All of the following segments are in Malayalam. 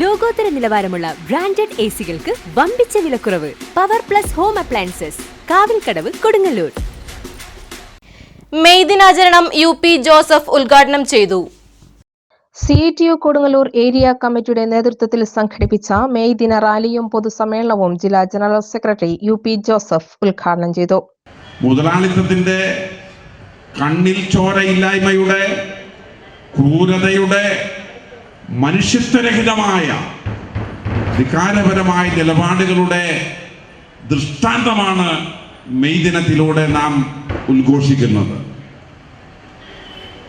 ലോകോത്തര നിലവാരമുള്ള ബ്രാൻഡഡ് എ സികൾക്ക് വമ്പിച്ച വിലക്കുറവ്. Power plus home appliances Kavilkadavu Kodungallur. May ദിനാചരണം യു പി ജോസഫ് ഉദ്ഘാടനം ചെയ്തു. C T U Kodungallur area കമ്മിറ്റിയുടെ നേതൃത്വത്തിൽ സംഘടിപ്പിച്ച മെയ് ദിന റാലിയും പൊതുസമ്മേളനവും ജില്ലാ general secretary U P Joseph ഉദ്ഘാടനം ചെയ്തു. മുതലാളിത്തത്തിന്റെ കണ്ണിൽ ചോരയില്ലായ്മയുടെ ക്രൂരതയുടെ മനുഷ്യത്വരഹിതമായ വികാരപരമായ നിലപാടുകളുടെ ദൃഷ്ടാന്തമാണ് മെയ് ദിനത്തിലൂടെ നാം ഉദ്ഘോഷിക്കുന്നത്.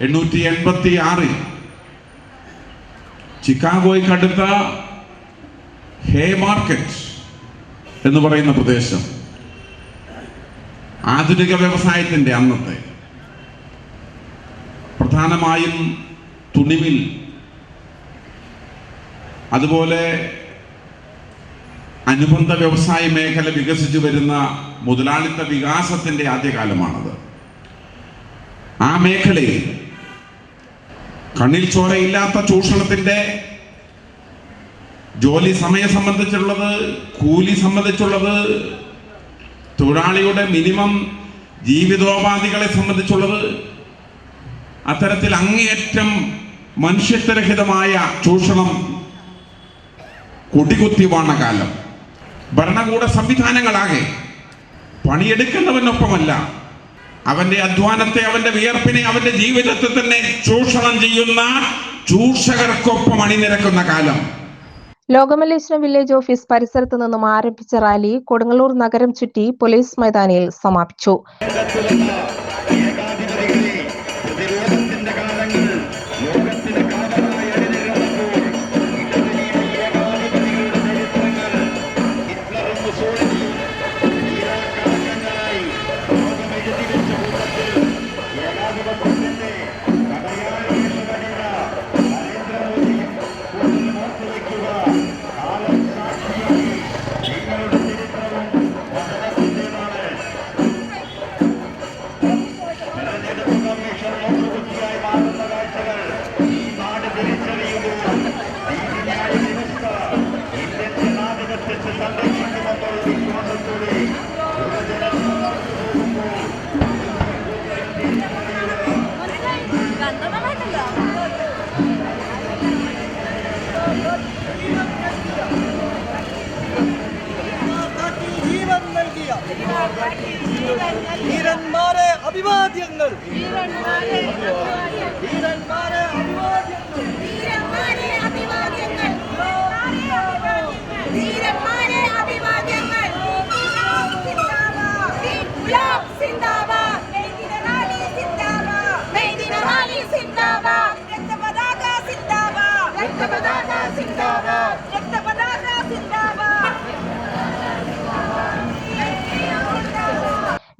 എണ്ണൂറ്റി എൺപത്തി ആറിൽ ചിക്കാഗോയ്ക്കടുത്ത ഹേ മാർക്കറ്റ് എന്ന് പറയുന്ന പ്രദേശം. ആധുനിക വ്യവസായത്തിന്റെ അന്നത്തെ. പ്രധാനമായും തുണിമിൽ അതുപോലെ അനുബന്ധ വ്യവസായ മേഖല വികസിച്ചു വരുന്ന മുതലാളിത്ത വികാസത്തിന്റെ ആദ്യകാലമാണത്. ആ മേഖലയിൽ കണ്ണിൽ ചോരയില്ലാത്ത ചൂഷണത്തിന്റെ ജോലി സമയം സംബന്ധിച്ചുള്ളത് കൂലി സംബന്ധിച്ചുള്ളത് തൊഴിലാളിയുടെ മിനിമം ജീവിതോപാധികളെ സംബന്ധിച്ചുള്ളത് അത്തരത്തിൽ അങ്ങേയറ്റം മനുഷ്യത്വരഹിതമായ ചൂഷണം കൊടികുത്തി വാണ കാലം ഭരണകൂട സംവിധാനങ്ങളാകെ പണിയെടുക്കുന്നവനൊപ്പമല്ല. അവന്റെ അധ്വാനത്തെ അവന്റെ വിയർപ്പിനെ അവന്റെ ജീവിതത്തെ തന്നെ ചൂഷണം ചെയ്യുന്ന ചൂഷകർക്കൊപ്പം അണിനിരക്കുന്ന കാലം. ലോകമല്ലേശ്വരം വില്ലേജ് ഓഫീസ് പരിസരത്ത് നിന്നും ആരംഭിച്ച റാലി കൊടുങ്ങല്ലൂർ നഗരം ചുറ്റി പോലീസ് മൈതാനിയിൽ സമാപിച്ചു. വീരന്മാരെ അഭിവാദ്യങ്ങൾ വീരന്മാരെ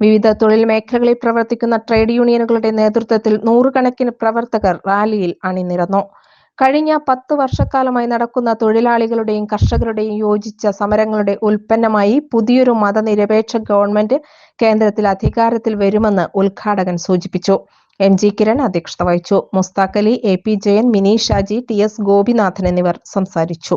വിവിധ തൊഴിൽ മേഖലകളിൽ പ്രവർത്തിക്കുന്ന ട്രേഡ് യൂണിയനുകളുടെ നേതൃത്വത്തിൽ നൂറുകണക്കിന് പ്രവർത്തകർ റാലിയിൽ അണിനിരന്നു. കഴിഞ്ഞ പത്ത് വർഷക്കാലമായി നടക്കുന്ന തൊഴിലാളികളുടെയും കർഷകരുടെയും യോജിച്ച സമരങ്ങളുടെ ഉൽപ്പന്നമായി പുതിയൊരു മതനിരപേക്ഷ ഗവൺമെന്റ് കേന്ദ്രത്തിൽ അധികാരത്തിൽ വരുമെന്ന് ഉദ്ഘാടകൻ സൂചിപ്പിച്ചു. എം ജി കിരൺ അധ്യക്ഷത വഹിച്ചു. Musthaqali A P Jayan Mini Shaji T S Gopinathan എന്നിവർ സംസാരിച്ചു.